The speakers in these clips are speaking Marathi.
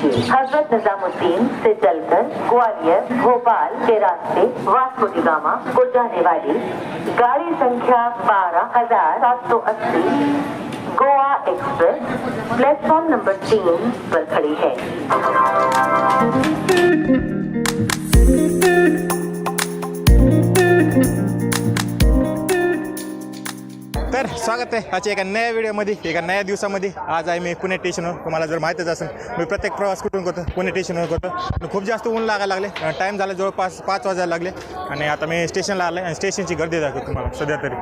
हज़रत निजामुद्दीन से चलकर ग्वालियर, भोपाल के रास्ते वास्को डी गामा को जाने वाली गाड़ी संख्या बारह हज़ार सात सौ अस्सी गोवा एक्सप्रेस प्लेटफॉर्म नंबर तीन पर खड़ी है। तर स्वागत आहे आजच्या एका नव्या व्हिडिओमध्ये एका नव्या दिवसामध्ये. आज आहे मी पुणे स्टेशनवर तुम्हाला जर माहीतच असेल मी प्रत्येक प्रवास कुठून करतो? पुणे स्टेशनवर करतो. आणि खूप जास्त ऊन लागायला लागले. टाईम झाला जवळपास पाच वाजायला लागले. आणि आता मी स्टेशनला आलं आणि स्टेशनची गर्दी दाखवतो तुम्हाला सध्या तरी.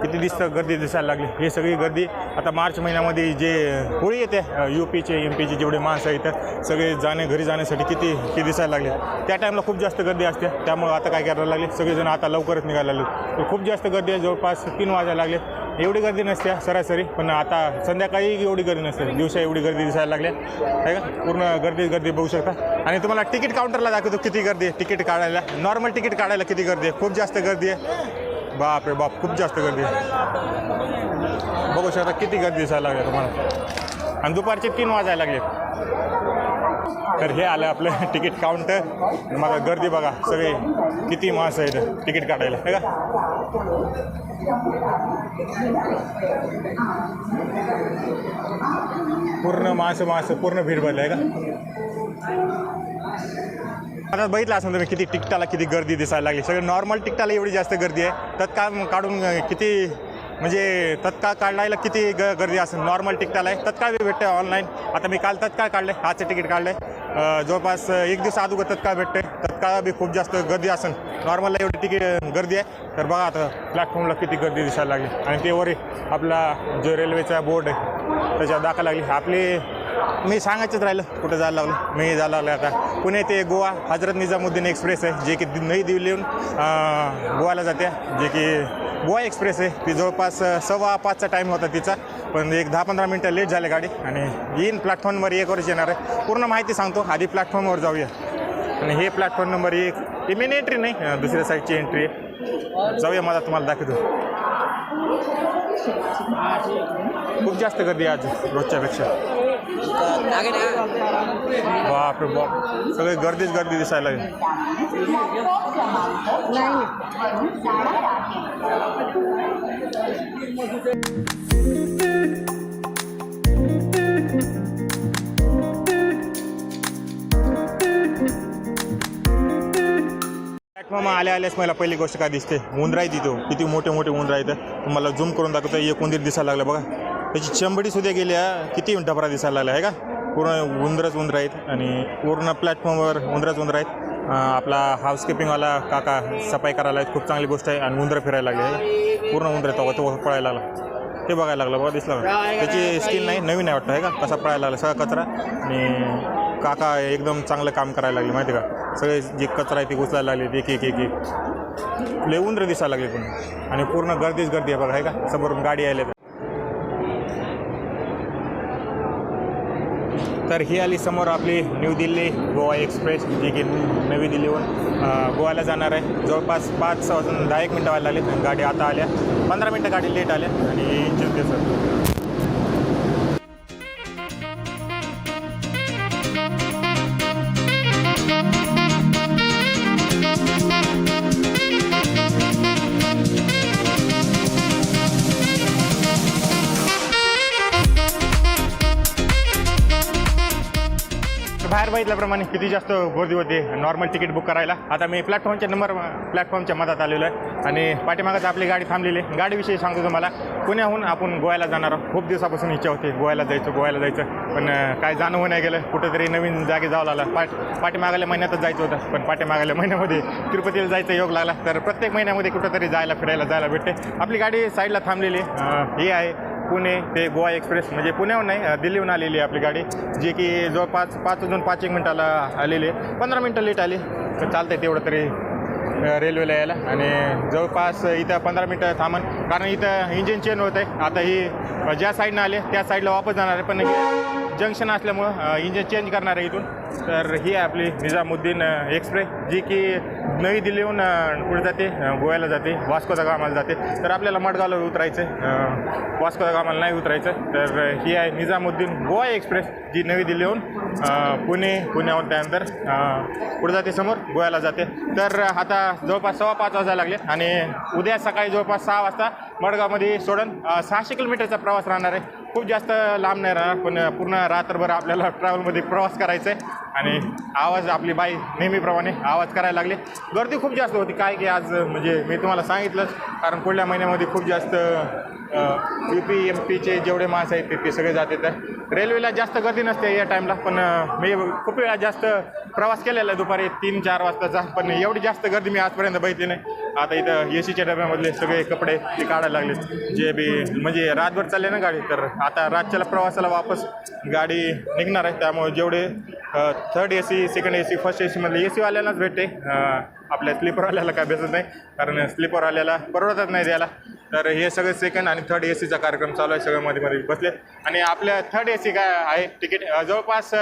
किती दिसतं गर्दी दिसायला लागली. ही सगळी गर्दी आता मार्च महिन्यामध्ये जे होळी येते यू पीचे एम पीचे जेवढे माणसं येतात सगळे जाणे घरी जाण्यासाठी किती किती दिसायला लागले. त्या टाईमला खूप जास्त गर्दी असते. त्यामुळं आता काय करायला लागले? सगळेजण आता लवकरच निघायला लागले. खूप जास्त गर्दी आहे. जवळपास तीन वाजायला लागले. एवढी गर्दी नसते सरासरी पण आता संध्याकाळी एवढी गर्दी नसते. दिवसा एवढी गर्दी दिसायला लागली आहे. का? पूर्ण गर्दी गर्दी बघू शकता. आणि तुम्हाला तिकीट काउंटरला दाखवतो किती गर्दी आहे. तिकीट काढायला. नॉर्मल तिकीट काढायला किती गर्दी आहे? खूप जास्त गर्दी आहे. बाप रे बाप खूप जास्त गर्दी आहे. बघू शकता किती गर्दी दिसायला लागली तुम्हाला. आणि दुपारचे तीन वाजायला लागले तर हे आलं आपलं तिकीट काउंटर मला गर्दी बघा. सगळे किती माणसं आहेत. तिकीट काढायला. हे का? पूर्ण मास मास पूर्ण भीड भरलं आहे का? आता बघितलं असं तुम्ही किती टिकटाला किती गर्दी दिसायला लागली. सगळं नॉर्मल टिकटाला एवढी जास्त गर्दी आहे. तत्काळ काढून किती म्हणजे तत्काळ काढायला किती ग गर्दी असेल? नॉर्मल तिकटाला आहे. तत्काळ बी ऑनलाईन आता मी काल तत्काळ काढले. आजचं तिकीट काढलं आहे जवळपास एक दिवस अगोदर तत्काळ भेटते तत्काळ बी खूप जास्त गर्दी असेल नॉर्मलला एवढी तिकीट गर्दी आहे. तर बघा आता प्लॅटफॉर्मला किती गर्दी दिसायला लागली. आणि ते आपला जो रेल्वेचा बोर्ड आहे त्याच्यावर दाखवा लागली. आपली मी सांगायचंच राहिलं कुठं जायला लागलं. मी जायला लागलं आता. पुणे ते गोवा हजरत निजामुद्दीन एक्सप्रेस आहे जे की नई दिल्लीहून अं, गोवाला जाते. जे की गोवा एक्सप्रेस आहे. ती जवळपास सव्वा पाचचा टाईम होता तिचा. पण एक दहा पंधरा मिनटं लेट झाले गाडी आणि येईन प्लॅटफॉर्म नंबर एकवरच येणार आहे. पूर्ण माहिती सांगतो आधी प्लॅटफॉर्मवर जाऊया. आणि हे प्लॅटफॉर्म नंबर एक ही मेन एंट्री नाही दुसऱ्या साईडची एंट्री आहे. जाऊया मला तुम्हाला दाखवतो. खूप जास्त गर्दी आहे आज रोजच्यापेक्षा बाप रे बाप सगळे गर्दीच गर्दी दिसायला लागली. मग आल्या आल्यास मला पहिली गोष्ट काय दिसते? उंदरा आहे तिथं किती मोठे मोठे उंदरा आहेत. तुम्हाला झूम करून दाखवतो एक उंदीर दिसायला लागलं बघा. त्याची चंबडीसुद्धा गेली गेल्या किती डबरा दिसायला लागला आहे का? पूर्ण उंदरच उंदर आहेत. आणि पूर्ण प्लॅटफॉर्मवर उंदरच उंदर आहेत. आपला हाऊसकीपिंगवाला काका सफाई करायला आहेत खूप चांगली गोष्ट आहे. आणि उंदरं फिरायला लागले पूर्ण उंदर तो. तो पळायला लागला. ते बघायला लागलं बघा दिसलं त्याची स्किन नाही नवीन आहे वाटतं आहे का? कसा पळायला लागला सगळा कचरा. आणि काका एकदम चांगलं काम करायला लागले माहिती का? सगळे जे कचरा आहे ते उचलायला लागले एक एक एक एक. लय उंदरं दिसायला लागले पण. आणि पूर्ण गर्दीच गर्दी आहे बघा आहे का? समोरून गाडी आले तर. ही आली समोर आपली न्यू दिल्ली गोवा एक्सप्रेस जी की नवी दिल्लीहून गोव्याला जाणार आहे. जवळपास पाच वाजून दहा एक मिनटं व्हायला लागले आणि गाडी आता आल्या. पंधरा मिनटं गाडी लेट आल्या आणि चिंतेचं बाहेर बघितल्याप्रमाणे किती जास्त गर्दी होती. नॉर्मल तिकीट बुक करायला. आता मी प्लॅटफॉर्मच्या नंबर प्लॅटफॉर्मच्या मधात आलेलो आहे. आणि पाठीमागाच आपली गाडी थांबलेली आहे. गाडीविषयी सांगतो तुम्हाला. पुण्याहून आपण गोव्याला जाणार आहोत. खूप दिवसापासून इच्छा होती. गोव्याला जायचं गोव्याला जायचं. पण काय जाणं नाही गेलं. कुठेतरी नवीन जागी जावं लागलं. पाठ पाठीमागाल्या महिन्यातच जायचं होतं. पण पाठीमागाल्या महिन्यामध्ये तिरुपतीला जायचं योग लागला. तर प्रत्येक महिन्यामध्ये कुठेतरी जायला फिरायला जायला भेटते. आपली गाडी साईडला थांबलेली हे ही आहे. पुणे ते गोवा एक्सप्रेस म्हणजे पुण्याहून नाही दिल्लीहून आलेली आहे आपली गाडी जी की जवळपास पाच अजून पाच एक मिनटाला आलेली आहे. पंधरा मिनटं लेट आली तर चालतं आहे तेवढं तरी रेल्वेला यायला. आणि जवळपास इथं पंधरा मिनटं थांबन कारण इथं इंजिन चेंज होत आहे आता ही ज्या साईडनं आले त्या साईडला वापस जाणार आहे पण जंक्शन असल्यामुळं इंजिन चेंज करणार आहे इथून. तर ही आहे आपली निजामुद्दीन एक्सप्रेस जी की नवी दिल्लीहून पुढे जाते गोव्याला जाते वास्कोचा गावाला जाते. तर आपल्याला मडगावला उतरायचं आहे गावाला नाही उतरायचं तर ही आहे निजामुद्दीन गोवा एक्सप्रेस जी नवी दिल्लीहून पुणे पुण्याहून त्यानंतर पुढे जाते समोर गोव्याला जाते. तर आता जवळपास सव्वा पाच वाजायला लागले आणि उद्या सकाळी जवळपास सहा वाजता मडगावमध्ये सोडून सहाशे किलोमीटरचा प्रवास राहणार आहे. खूप जास्त लांब नाही राहणार पण पूर्ण रात्रभर आपल्याला ट्रॅव्हलमध्ये प्रवास करायचा आहे आणि आवाज आपली बाई नेहमीप्रमाणे आवाज करायला लागले. गर्दी खूप जास्त होती. काय की आज म्हणजे मी तुम्हाला सांगितलंच कारण पुढल्या महिन्यामध्ये खूप जास्त यू पी एम पीचे जेवढे माणसं आहेत ते- ते सगळे जाते तर रेल्वेला जास्त गर्दी नसते या टाईमला पण मी खूप वेळा जास्त प्रवास केलेला आहे दुपारी तीन चार वाजताचा पण एवढी जास्त गर्दी मी आजपर्यंत बघितली नाही. आता इथं ए सीच्या डब्यामधले सगळे कपडे ते काढायला लागले. जे बी म्हणजे रातभर चालले ना गाडी तर आता रातच्याला प्रवासाला वापस गाडी निघणार आहे. त्यामुळे जेवढे third A C second A C first A सीमधले A सीवाल्यालाच भेटते. आपल्या स्लीपरवाल्याला काय भेटत नाही कारण स्लीपरवाल्याला परवडतच नाही द्यायला. तर हे सगळे सेकंड आणि थर्ड ए सीचा कार्यक्रम चालू आहे सगळं मध्ये मध्ये बसले. आणि आपल्या थर्ड ए सी काय आहे तिकीट जवळपास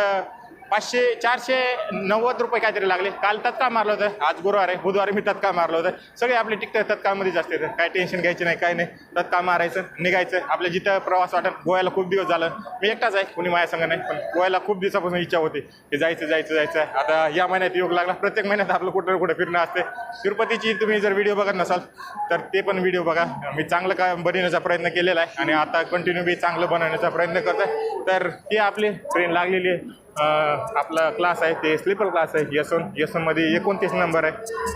पाचशे चारशे नव्वद रुपये काहीतरी लागले. काल तत्काळ मारलं होतं. आज गुरुवार आहे. बुधवारी मी तत्काळ मारलं होतं. सगळे आपले तिकीट तत्काळमध्येच असते तर काय टेन्शन घ्यायचं नाही काय नाही. तत्काळ मारायचं निघायचं. आपल्या जिथं प्रवास वाटत गोव्याला खूप दिवस झालं. मी एकटाच आहे कोणी माझ्या संग नाही. पण गोव्याला खूप दिवसापासून इच्छा होती की जायचं जायचं जायचं. आता या महिन्यात योग लागला. प्रत्येक महिन्यात आपलं कुठं ना कुठं फिरणं असते. तिरुपतीची तुम्ही जर व्हिडिओ बघत नसाल तर ते पण व्हिडिओ बघा. मी चांगलं काय बनवण्याचा प्रयत्न केलेला आहे आणि आता कंटिन्यू मी चांगलं बनवण्याचा प्रयत्न करतो आहे तर ही आपली ट्रेन लागलेली आहे. आपला क्लास आहे ते स्लीपर क्लास आहे यसन यसनमध्ये एकोणतीस नंबर आहे.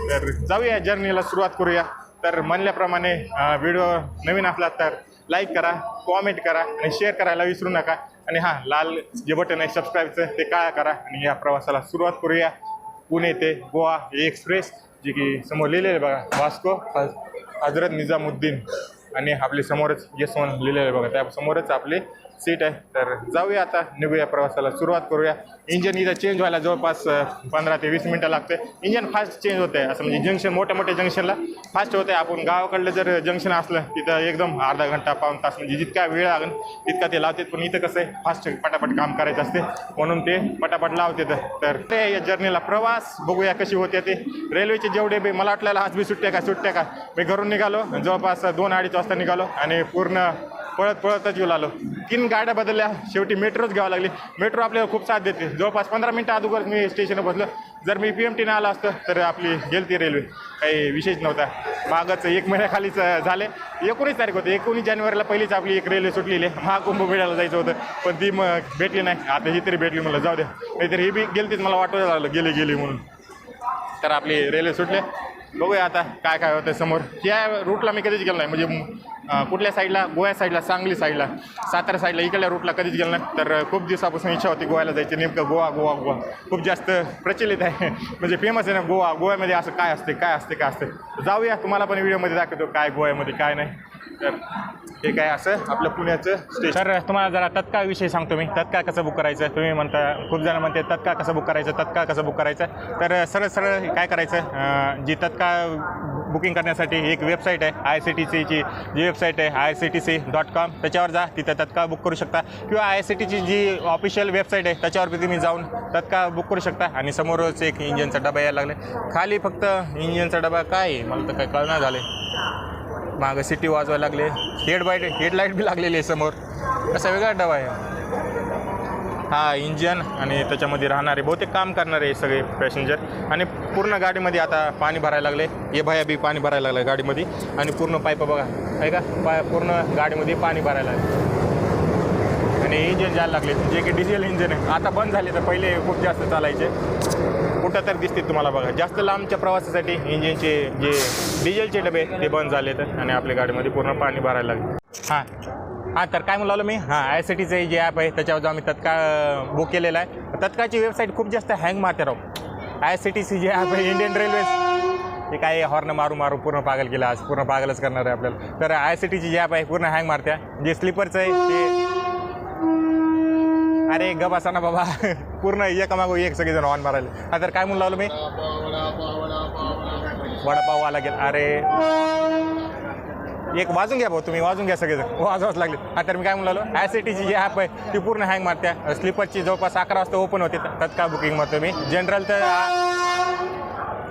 तर जाऊया जर्नीला सुरुवात करूया. तर म्हणल्याप्रमाणे व्हिडिओ नवीन असला तर लाईक करा कॉमेंट करा आणि शेअर करायला विसरू नका. आणि हां लाल जे बटन आहे सबस्क्राईबचं ते काळा करा आणि या प्रवासाला सुरुवात करूया. पुणे ते गोवा एक्सप्रेस जी की समोर लिहिलेलं आहे बघा वास्को हज- हजरत निजामुद्दीन. आणि आपले समोरच यशवंत लिहिलेलं आहे बघा त्या समोरच आपले सीट आहे. तर जाऊया आता निघूया प्रवासाला. सुरुवात करूया. इंजन इथं चेंज व्हायला जवळपास पंधरा ते वीस मिनटं लागते. इंजन फास्ट चेंज होते असं म्हणजे जंक्शन मोठ्या मोठ्या जंक्शनला फास्ट होते आपण गावाकडलं जर जंक्शन असलं तिथं एकदम अर्धा घंटा पाऊन तास म्हणजे जितका वेळ लागेल तितका ते लावतात पण इथं कसं आहे फास्ट पटापट काम करायचं असते. म्हणून ते पटापट लावतात तर ते या जर्नीला प्रवास. बघूया कशी होते ते. रेल्वेचे जेवढे बी मला वाटलेलं आज बी सुट्ट्या का सुट्ट्या का. मी घरून निघालो. जवळपास दोन अडीच वाजता निघालो. आणि पूर्ण पळत पळतच येऊ लागलो तीन गाड्या बदलल्या. शेवटी मेट्रोच घ्यावं लागली. मेट्रो आपल्याला खूप साथ देते. जवळपास पंधरा मिनटं अगोदर मी स्टेशनवर बसलो. जर मी पी एम टीनं आलो असतं तर आपली गेलती रेल्वे. काही विशेष नव्हता. मागच एक महिन्याखालीच झाले. एकोणीस तारीख होते. एकोणीस जानेवारीला पहिलीच आपली एक रेल्वे सुटलेली. आहे महाकुंभमेळ्याला जायचं होतं. पण ती मग भेटली नाही. आता ही तरी भेटली मला जाऊ द्या. नाहीतर ही बी गेलतीच मला वाटवायला लागलं गेली गेले म्हणून. तर आपली रेल्वे सुटले. बघूया आता काय काय होतं समोर. या रूटला मी कधीच गेलो नाही. म्हणजे कुठल्या साईडला? गोव्या साईडला सांगली साईडला. सातारा साईडला इकडल्या रूटला कधीच गेलं नाही. तर खूप दिवसापासून इच्छा होती गोव्याला जायची. नेमकं गोवा गोवा गोवा. खूप जास्त प्रचलित आहे. म्हणजे फेमस आहे ना गोवा. गोव्यामध्ये असं काय असते काय असते काय असते? जाऊया. तुम्हाला पण व्हिडिओमध्ये दाखवतो काय गोव्यामध्ये काय नाही. तर हे काय असं आपलं पुण्याचं स्टेशन तर तुम्हाला जरा तत्काळ विषय सांगतो मी. तत्काळ कसं बुक करायचं? तुम्ही म्हणता खूप जण म्हणते तत्काळ कसं बुक करायचं? तत्काळ कसं बुक करायचं? तर सरळ सरळ काय करायचं? जी तत्काळ बुकिंग करण्यासाठी एक वेबसाईट आहे आय सी टी सीची जी वेबसाईट आहे I C T C dot com त्याच्यावर जा तिथं तत्काळ बुक करू शकता. किंवा आय सी टीची जी ऑफिशियल वेबसाईट आहे त्याच्यावरती तुम्ही जाऊन तत्काळ बुक करू शकता. आणि समोरच एक इंजिनचा डबा यायला लागला खाली फक्त इंजिनचा डबा काय आहे? मला तर काय कळणार झाले मागं सिटी वाजवायला लागले. हेड बाईट हेडलाईट बी लागलेली आहे समोर. कसा वेगळा डबा आहे. हा इंजन आणि त्याच्यामध्ये राहणारे बहुतेक काम करणारे सगळे पॅसेंजर आणि पूर्ण गाडीमध्ये आता पाणी भरायला लागले. ये भाया बी पाणी भरायला लागलं गाडीमध्ये. आणि पूर्ण पाईप बघा. आहे का? पाय पूर्ण गाडीमध्ये पाणी भरायला लागले. आणि इंजन जायला लागले. जे की डिझेल इंजन आहे. आता बंद झाले तर पहिले खूप जास्त चालायचे. कुठं तर दिसते तुम्हाला बघा. जास्त लांबच्या प्रवासासाठी इंजिनचे जे डिझेलचे डबे ते बंद झाले तर. आणि आपल्या गाडीमध्ये पूर्ण पाणी भरायला लागले. हां. हां तर काय म्हणालो मी? हां आय सी टीचं जे ॲप आहे त्याच्यावर आम्ही तत्काळ बुक केलेलं आहे. तत्काळची वेबसाईट खूप जास्त हँग मारते राहू आय सी टी सी जे ॲप आहे इंडियन रेल्वेज ते काय हॉर्न मारू मारू पूर्ण पागल केला आज पूर्ण पागलच करणार आहे आपल्याला. तर आय सी टीची जी ॲप आहे पूर्ण हँग मारते. जे स्लीपरचं आहे ते अरे ग असा ना बाबा. पूर्ण एकामागो एक सगळेजण ऑन मारायला. हा तर काय म्हणून लावलं मी? वडापाव आला गेला. अरे. एक वाजून घ्या भाऊ तुम्ही वाजून घ्या सगळेजण. वाजवाच लागले. आता तर मी काय म्हणालो ॲसिटीची जी ॲप आहे ती पूर्ण हँग मारत्या. स्लीपरची जवळपास अकरा वाजता ओपन होते. तत्काळ बुकिंग मारतो मी. जनरल तर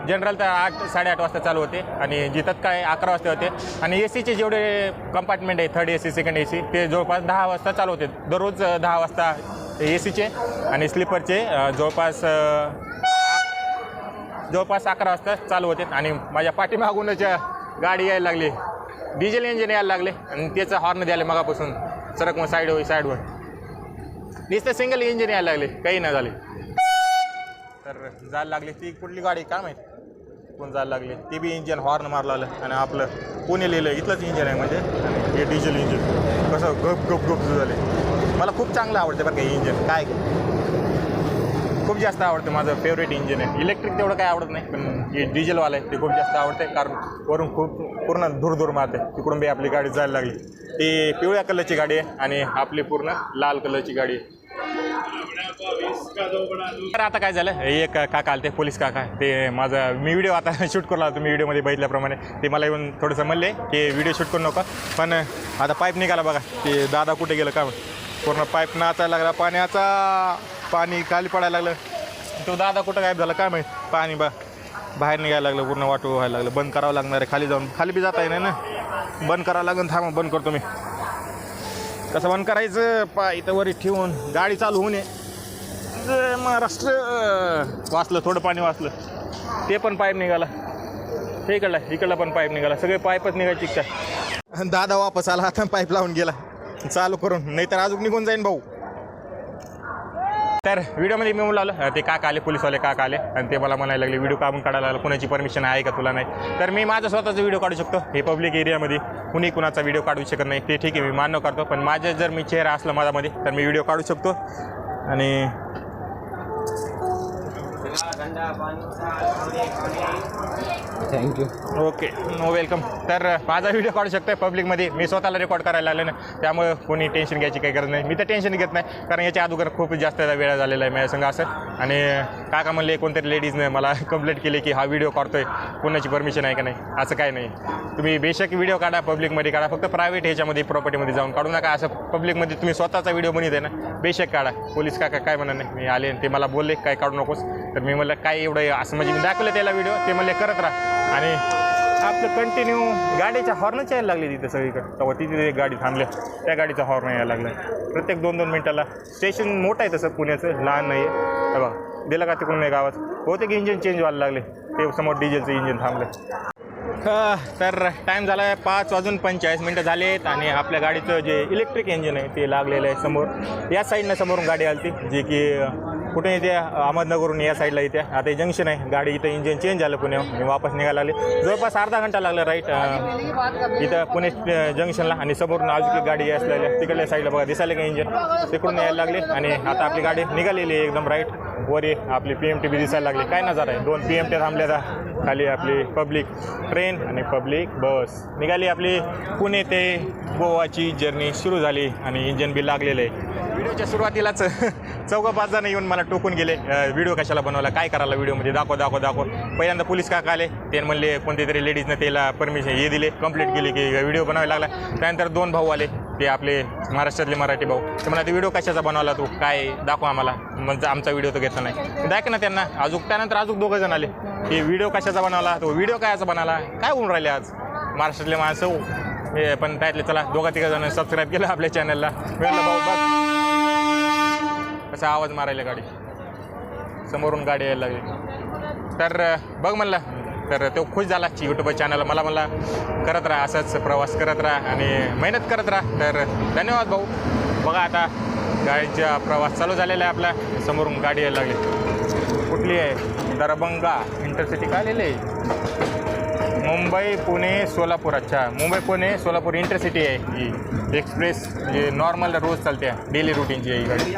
जनरल तर आठ साडेआठ वाजता चालू होते. आणि जी तत्काळ आहे अकरा वाजता होते. आणि ए सीचे जेवढे कंपार्टमेंट आहे third A C second A C ते जवळपास दहा वाजता चालू होते. दररोज दहा वाजता ए सीचे आणि स्लीपरचे जवळपास जवळपास अकरा वाजता चालू होते. आणि माझ्या पाठीमागूनच गाडी यायला लागली. डिझेल इंजिन यायला लागले आणि त्याचं हॉर्न द्यायला मगापासून. सरक मग साईड होई साईडवर नुसतं सिंगल इंजिन यायला लागले. काही नाही झाले. तर जायला लागली. ती कुठली गाडी? काय माहीत? कोण जायला लागली? ती बी इंजिन हॉर्न मारला आलं. आणि आपलं पुणे लिहिलं इथलंच इंजिन आहे म्हणजे. आणि हे डिझेल इंजिन कसं गप गप गप झाले. मला खूप चांगलं आवडतं बरं का हे इंजिन काय? खूप जास्त आवडते माझं फेवरेट इंजिन आहे. इलेक्ट्रिक तेवढं काय आवडत नाही पण जे डिझेलवालं आहे ते खूप जास्त आवडते कारण वरून खूप पूर्ण धूर धूर मारते. तिकडून बी आपली गाडी जायला लागली. ती पिवळ्या कलरची गाडी आहे आणि आपली पूर्ण लाल कलरची गाडी आहे. तर आता काय झालं? एक काका आले ते पोलीस काका. ते माझा मी व्हिडिओ आता शूट करू लागतो तुम्ही व्हिडिओमध्ये बघितल्याप्रमाणे. ते मला येऊन थोडंसं म्हणले की व्हिडिओ शूट करू नका. पण आता पाईप निघाला बघा ते दादा कुठे गेलं? का पूर्ण पाईप नाचायला लागला पाण्याचा! पाणी खाली पडायला लागलं. तो दादा कुठं गायब झाला काय माहीत? पाणी बा बाहेर निघायला लागलं पूर्ण वाटू व्हायला लागलं. बंद करावं लागणार आहे खाली जाऊन. खाली बी जाता येणार ना? बंद करावं लागेल थांबा बंद करतो मी. कसं बंद करायचं? पा इथं वरी ठेवून. गाडी चालू होऊ नये महाराष्ट्र वाचलं थोडं पाणी वाचलं. ते पण पाईप निघाला. हे इकडला इकडला पण पाईप निघाला. सगळे पाईपच निघायचे काय दादा वापस आला आता पाईप लावून गेला. चालू करून. नाहीतर अजून निघून जाईन भाऊ. तर व्हिडिओमध्ये मी म्हणून आलं ते काका आले पोलीसवाले काका आले. आणि ते मला म्हणायला लागले व्हिडिओ काढून काढायला लागला कुणाची परमिशन आहे का तुला नाही? तर मी माझा स्वतःचा व्हिडिओ काढू शकतो हे पब्लिक एरियामध्ये कुणी कुणाचा व्हिडिओ काढू शकत नाही ते ठीक आहे मी मान्य करतो पण माझं जर मी चेहरा असला माझ्यामध्ये तर मी व्हिडिओ काढू शकतो. आणि थँक्यू ओके नो वेलकम तर माझा व्हिडिओ काढू शकतोय पब्लिकमध्ये मी स्वतःला रेकॉर्ड करायला लागले ना त्यामुळे कोणी टेन्शन घ्यायची काही गरज नाही. मी तर टेन्शन घेत नाही कारण याच्या अगोदर खूप जास्त वेळा झालेला आहे माझ्या संघ असं. आणि काका म्हणले कोणतरी लेडीजने मला कंप्लेंट केली की हा व्हिडिओ काढतोय. कोणाची परमिशन आहे का नाही? असं काय नाही. तुम्ही बेशक व्हिडिओ काढा पब्लिकमध्ये काढा. फक्त प्रायव्हेट ह्याच्यामध्ये प्रॉपर्टीमध्ये जाऊन काढू नका. असं पब्लिकमध्ये तुम्ही स्वतःचा व्हिडिओ बनवत आहे ना बेशक काढा. पोलीस काका काय म्हणा नाही मी आले आणि ते मला बोलले काय काढू नकोस. तर मी म्हणलं काय एवढं असं म्हणजे मी दाखवलं त्याला व्हिडिओ ते म्हणले करत राहा. आणि आपलं कंटिन्यू गाडीच्या हॉर्नच यायला लागली तिथे सगळीकडे. तेव्हा तिथे एक गाडी थांबल्या त्या गाडीचा हॉर्न यायला लागला. प्रत्येक दोन दोन मिनटाला. स्टेशन मोठं आहे तसं पुण्याचं. लहान नाही आहे हे बघा. दिलं का तिकडून नाही गावात बहुतेक इंजिन चेंज व्हायला लागले. ते समोर डिझेलचं इंजिन थांबलं. तर टाईम झाला आहे पाच वाजून पंचेचाळीस मिनटं झाले आहेत आणि आपल्या गाडीचं जे इलेक्ट्रिक इंजिन आहे ते लागलेलं आहे समोर. या साईडनं समोरून गाडी आली जे की कुठे येते अहमदनगरहून या साईडला इथे. आता जंक्शन आहे. गाडी इथं इंजिन चेंज झालं पुण्याहून. वापस निघायला आली जवळपास अर्धा घंटा लागला राईट इथं पुणे जंक्शनला आणि समोरून अजून एक गाडी असलेल्या तिकडल्या साईडला बघा दिसायला का इंजिन तिकडून यायला लागले. आणि आता आपली गाडी निघालेली आहे एकदम राईट वर आपली पी एम टी बी दिसायला लागली. काय नजर आहे? दोन पी एम टी थांबल्या आता खाली आपली पब्लिक ट्रेन आणि पब्लिक बस निघाली आपली पुणे ते गोवाची जर्नी सुरू झाली आणि इंजन बी लागलेलं आहे. व्हिडिओच्या सुरुवातीलाच चौघं पाच जण येऊन मला टोकून गेले. व्हिडिओ कशाला बनवला काय करायला व्हिडिओमध्ये? दाखव दाखव दाखव. पहिल्यांदा पोलीस काका आले. ते म्हणले कोणते तरी लेडीजनं त्याला परमिशन हे दिले. कंप्लीट केली की व्हिडिओ बनवायला लागला. त्यानंतर दोन भाऊ आले. ते आपले महाराष्ट्रातले मराठी भाऊ. ते म्हणा ते व्हिडिओ कशाचा बनवला तू? काय? दाखव आम्हाला. म्हणजे आमचा व्हिडिओ तो घेतला नाही. दाख ना त्यांना. अजून त्यानंतर अजून दोघं जण आले. की व्हिडिओ कशाचा बनवला? तो व्हिडिओ कायचा बनवला? काय होऊन राहिले आज? महाराष्ट्रातले माणसं हो. हे. पण त्यातले चला दोघा तिघा जण सबस्क्राईब केलं आपल्या चॅनलला असा आवाज मारायला गाडी? समोरून गाडी यायला लागली. तर बघ म्हणला. तर तो खुश झाला यूट्यूब चॅनल मला म्हणला करत राहा असंच प्रवास करत राहा आणि मेहनत करत राहा. तर धन्यवाद भाऊ. बघा आता गाडीचा प्रवास चालू झालेला आहे आपला. समोरून गाडी यायला लागली. कुठली आहे? दरभंगा. इंटरसिटी का आलेली आहे? मुंबई पुणे सोलापूर. अच्छा मुंबई पुणे सोलापूर इंटरसिटी आहे ही. एक्सप्रेस म्हणजे नॉर्मल रोज चालते डेली रुटीनची आहे ही गाडी.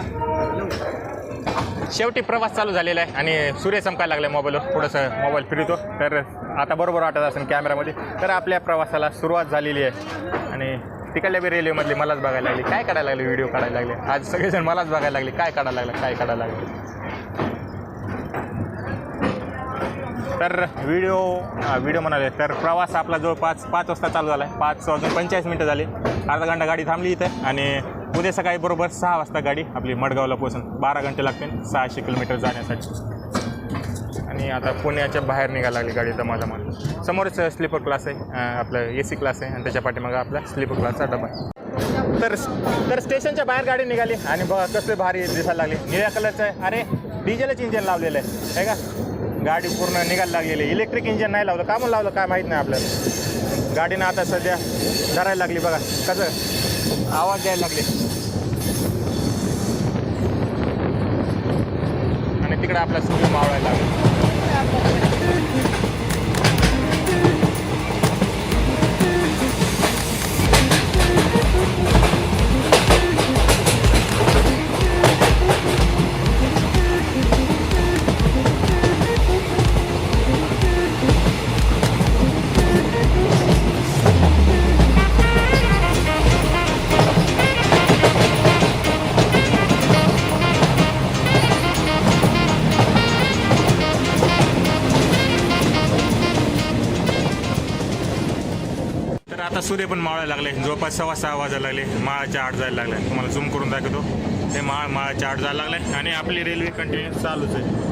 शेवटी प्रवास चालू झालेला आहे आणि सूर्य चमकायला लागला मोबाईलवर. थोडंसं मोबाईल फिरतो तर आता बरोबर वाटत असेल कॅमेरामध्ये तर आपल्या प्रवासाला सुरुवात झालेली आहे. आणि तिकडल्या बी रेल्वेमधली मलाच बघायला लागली. काय काढायला लागले? व्हिडिओ काढायला लागले. आज सगळेजण मलाच बघायला लागले. काय काढायला लागलं? काय काढायला लागलं? तर व्हिडिओ व्हिडिओ म्हणाले. तर प्रवास आपला जवळपास पाच वाजता चालू झाला आहे पाच वाजून पंचेचाळीस मिनटं झाली. अर्धा घंटा गाडी थांबली इथं. आणि उद्या सकाळी बरोबर सहा वाजता गाडी आपली मडगावला पोहोचून बारा घंटे लागतील सहाशे किलोमीटर जाण्यासाठी. आणि आता पुण्याच्या बाहेर निघायला लागली गाडी दमादमा समोरच स्लीपर क्लास आहे आपलं ए सी क्लास आहे. आणि त्याच्या पाठीमागं आपला स्लीपर क्लासचा डबा आहे. तर तर स्टेशनच्या बाहेर गाडी निघाली आणि बघा कसले भारी दिसायला लागली. निळ्या कलरचं आहे. अरे डिझेलच इंजिन लावलेलं आहे. का? गाडी पूर्ण निघायला लागलेली. इलेक्ट्रिक इंजिन नाही लावलं. का म्हणून लावलं काय माहीत नाही आपल्याला. गाडीनं आता सध्या धरायला लागली बघा. कसं? आवाज द्यायला लागले. आणि तिकडे आपला सूर्य मावळायला लागला. सूर्य पण माळायला लागले. जवळपास सव्वा सहा वाजायला लागले. माळाच्या आठ जायला लागले. तुम्हाला झूम करून दाखवतो. ते माळ माळाच्या आठ जायला लागले. आणि आपली रेल्वे कंटिन्यू चालूच आहे.